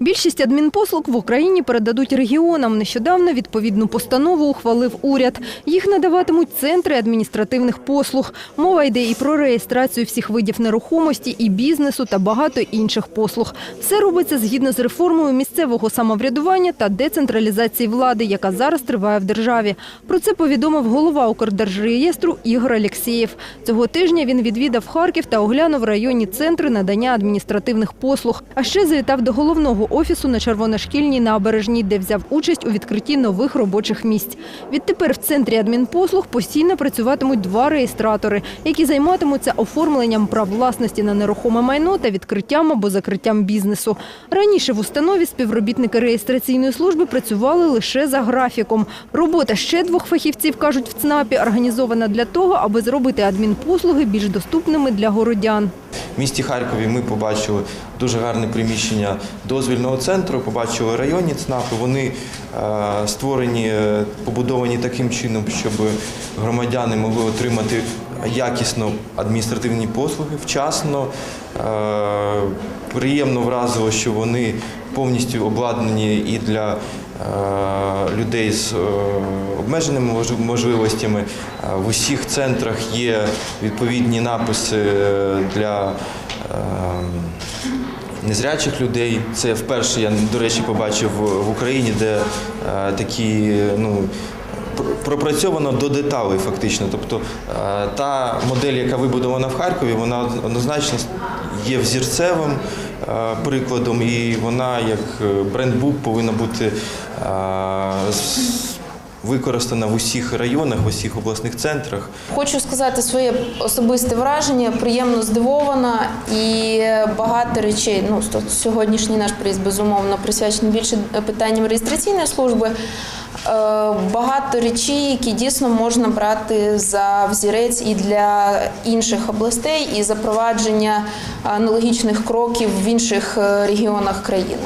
Більшість адмінпослуг в Україні передадуть регіонам. Нещодавно відповідну постанову ухвалив уряд. Їх надаватимуть центри адміністративних послуг. Мова йде і про реєстрацію всіх видів нерухомості, і бізнесу та багато інших послуг. Все робиться згідно з реформою місцевого самоврядування та децентралізації влади, яка зараз триває в державі. Про це повідомив голова Укрдержреєстру Ігор Алєксєєв. Цього тижня він відвідав Харків та оглянув районні центри надання адміністративних послуг. А ще завітав до головного офісу на Червоношкільній набережній, де взяв участь у відкритті нових робочих місць. Відтепер в центрі адмінпослуг постійно працюватимуть два реєстратори, які займатимуться оформленням прав власності на нерухоме майно та відкриттям або закриттям бізнесу. Раніше в установі співробітники реєстраційної служби працювали лише за графіком. Робота ще двох фахівців, кажуть в ЦНАПі, організована для того, аби зробити адмінпослуги більш доступними для городян. В місті Харкові ми побачили дуже гарне приміщення дозвільного центру, побачили районні ЦНАПи. Вони е, створені, е, побудовані таким чином, щоб громадяни могли отримати якісно адміністративні послуги вчасно. Е, приємно вразило, що вони повністю обладнані і для людей з обмеженими можливостями. В усіх центрах є відповідні написи для незрячих людей. Це вперше я, до речі, побачив в- Україні, де е, такі ну. Пропрацьовано до деталей, фактично. Тобто е, та модель, яка вибудована в Харкові, вона однозначно є взірцевим е, прикладом, і вона як брендбук повинна бути використана в усіх районах, в усіх обласних центрах. Хочу сказати своє особисте враження. Приємно здивована і багато речей. Ну сьогоднішній наш приїзд безумовно присвячений більше питанням реєстраційної служби. Е, Багато речей, які дійсно можна брати за взірець і для інших областей, і запровадження аналогічних кроків в інших е, регіонах країни.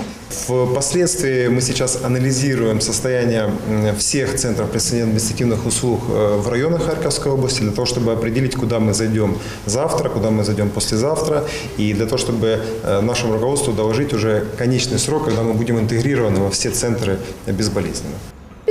Впоследствии мы сейчас анализируем состояние м, всех центров предоставления административных услуг э, в районах Харьковской области для того, чтобы определить, куда мы зайдем завтра, куда мы зайдем послезавтра, и для того, чтобы э, нашему руководству доложить уже конечный срок, когда мы будем интегрированы во все центры безболезненно.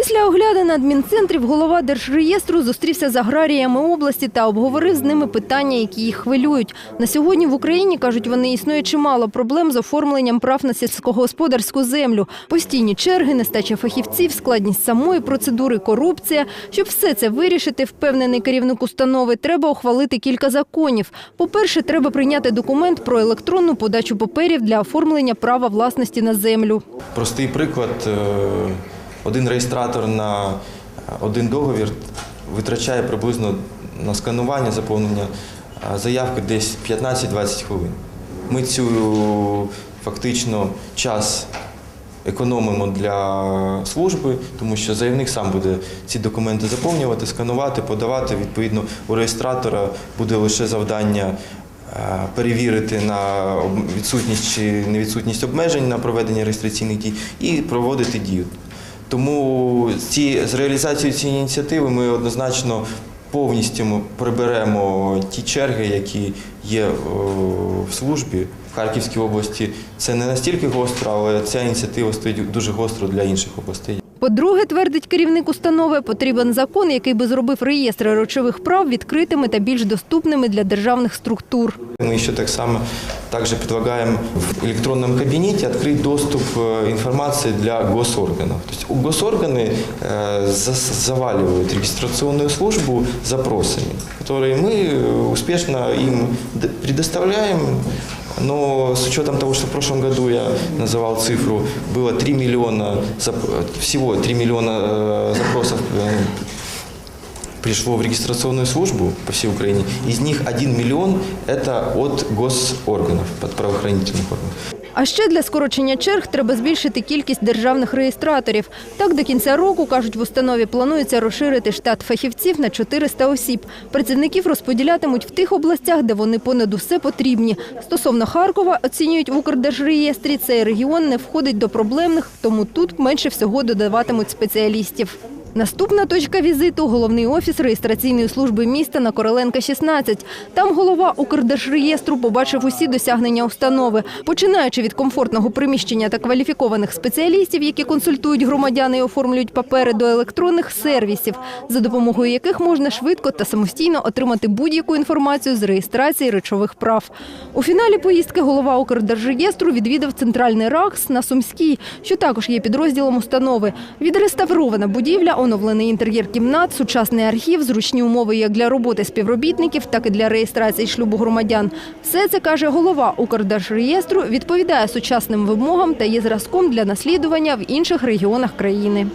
Після оглядин адмінцентрів голова Держреєстру зустрівся з аграріями області та обговорив з ними питання, які їх хвилюють. На сьогодні в Україні, кажуть вони, існує чимало проблем з оформленням прав на сільськогосподарську землю. Постійні черги, нестача фахівців, складність самої процедури, корупція. Щоб все це вирішити, впевнений керівник установи, треба ухвалити кілька законів. По-перше, треба прийняти документ про електронну подачу паперів для оформлення права власності на землю. Простий приклад: е, один реєстратор на е, один договір витрачає приблизно на сканування, заповнення е, заявки десь 15-20 хвилин. Ми цю фактично час економимо для служби, тому що заявник сам буде ці документи заповнювати, сканувати, подавати. Відповідно, у реєстратора буде лише завдання е, перевірити на відсутність чи невідсутність обмежень на проведення реєстраційних дій і проводити дію. Тому ці, з реалізацією цієї ініціативи ми однозначно повністю приберемо ті черги, які є в службі в Харківській області. Це не настільки гостро, але ця ініціатива стоїть дуже гостро для інших областей. По-друге, твердить керівник установи, потрібен закон, який би зробив реєстри речових прав відкритими та більш доступними для державних структур. Мы еще так само также предлагаем в электронном кабинете открыть доступ э, информации для госорганов. То есть у госорганы э, за- заваливают регистрационную службу запросами, которые мы э, успешно им д- предоставляем. Но с учетом того, что в прошлом году я называл цифру, было 3 миллиона, зап- всего 3 миллиона э, запросов э, пришло в регистрационную службу по всей Украине. Из них 1 миллион – это от госорганов, от правоохранительных органов. А ще для скорочення черг треба збільшити кількість державних реєстраторів. Так, до кінця року, кажуть в установі, планується розширити штат фахівців на 400 осіб. Працівників розподілятимуть в тих областях, де вони понад усе потрібні. Стосовно Харкова, оцінюють в Укрдержреєстрі, цей регіон не входить до проблемних, тому тут менше всього додаватимуть спеціалістів. Наступна точка візиту – головний офіс реєстраційної служби міста на Короленка, 16. Там голова Укрдержреєстру побачив усі досягнення установи, починаючи від комфортного приміщення та кваліфікованих спеціалістів, які консультують громадян і оформлюють папери до електронних сервісів, за допомогою яких можна швидко та самостійно отримати будь-яку інформацію з реєстрації речових прав. У фіналі поїздки голова Укрдержреєстру відвідав центральний РАКС на Сумській, що також є підрозділом установи. Відреставрована будівля, оновлений інтер'єр кімнат, сучасний архів, зручні умови як для роботи співробітників, так і для реєстрації шлюбу громадян. Все це каже голова Укрдержреєстру, відповідає сучасним вимогам та є зразком для наслідування в інших регіонах країни.